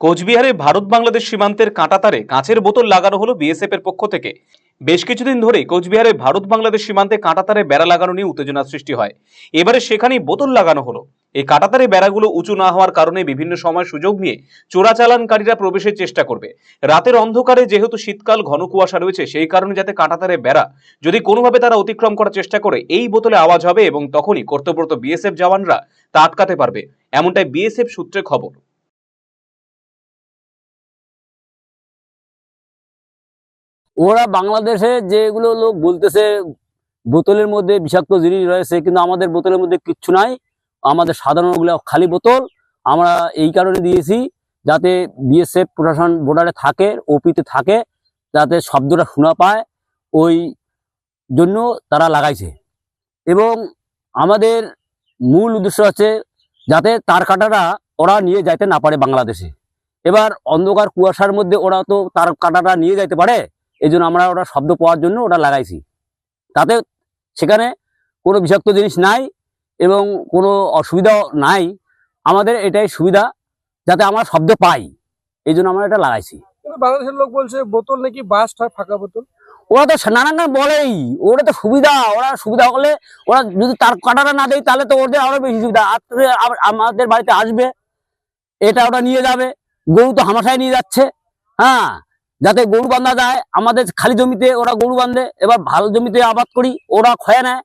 কোচবিহারে ভারত বাংলাদেশ সীমান্তের কাঁটাতারে কাঁচের বোতল লাগানো হলো বিএসএফ এর পক্ষ থেকে। বেশ কিছুদিন ধরে কোচবিহারে ভারত বাংলাদেশ সীমান্তে কাঁটাতারে বেড়া লাগানো নিয়ে উত্তেজনা সৃষ্টি হয়। এবারে সেখানেই বোতল লাগানো হলো। এই কাঁটাতারে বেড়াগুলো উঁচু না হওয়ার কারণে বিভিন্ন সময় সুযোগ নিয়ে চোরাচালানকারীরা প্রবেশের চেষ্টা করবে। রাতের অন্ধকারে যেহেতু শীতকাল ঘন কুয়াশা রয়েছে, সেই কারণে যাতে কাঁটাতারে বেড়া যদি কোনোভাবে তারা অতিক্রম করার চেষ্টা করে, এই বোতলে আওয়াজ হবে এবং তখনই কর্তব্যরত বিএসএফ জওয়ানরা তা আটকাতে পারবে। এমনটাই বিএসএফ সূত্রে খবর। ওরা বাংলাদেশে যেগুলো লোক বলতেছে, বোতলের মধ্যে বিষাক্ত জিনিস রয়েছে, কিন্তু আমাদের বোতলের মধ্যে কিচ্ছু নাই। আমাদের সাধারণ ওগুলো খালি বোতল। আমরা এই কারণে দিয়েছি যাতে বিএসএফ প্রশাসন বর্ডারে থাকে ওপিতে থাকে, যাতে শব্দটা শোনা পায়। ওই জন্য তারা লাগাইছে। এবং আমাদের মূল উদ্দেশ্য হচ্ছে যাতে তার কাটাটা ওরা নিয়ে যাইতে না পারে বাংলাদেশে। এবার অন্ধকার কুয়াশার মধ্যে ওরা তো তার কাটাটা নিয়ে যাইতে পারে। এই জন্য আমরা ওটা শব্দ পাওয়ার জন্য ওটা লাগাইছি। তাতে সেখানে কোনো বিষাক্ত জিনিস নাই এবং কোনো অসুবিধাও নাই। আমাদের এটাই সুবিধা যাতে আমরা শব্দ পাই। এই জন্য আমরা এটা লাগাইছি। বাংলাদেশের লোক বলছে বোতল নাকি বাস্ট হয় ফাঁকা বোতল? ওরা তো নানান বলেই ওরা তো সুবিধা ওরা সুবিধা হলে ওরা যদি তার কাটাটা না দেয় তাহলে তো ওদের আরও বেশি সুবিধা। আমাদের বাড়িতে আসবে এটা ওটা নিয়ে যাবে গরু তো হামাশায় নিয়ে যাচ্ছে হ্যাঁ? যাতে গরু বান্ধা যায়। আমাদের খালি জমিতে ওরা গরু বাঁধে এবার ভালো জমিতে আবাদ করি, ওরা খয়ে নেয়।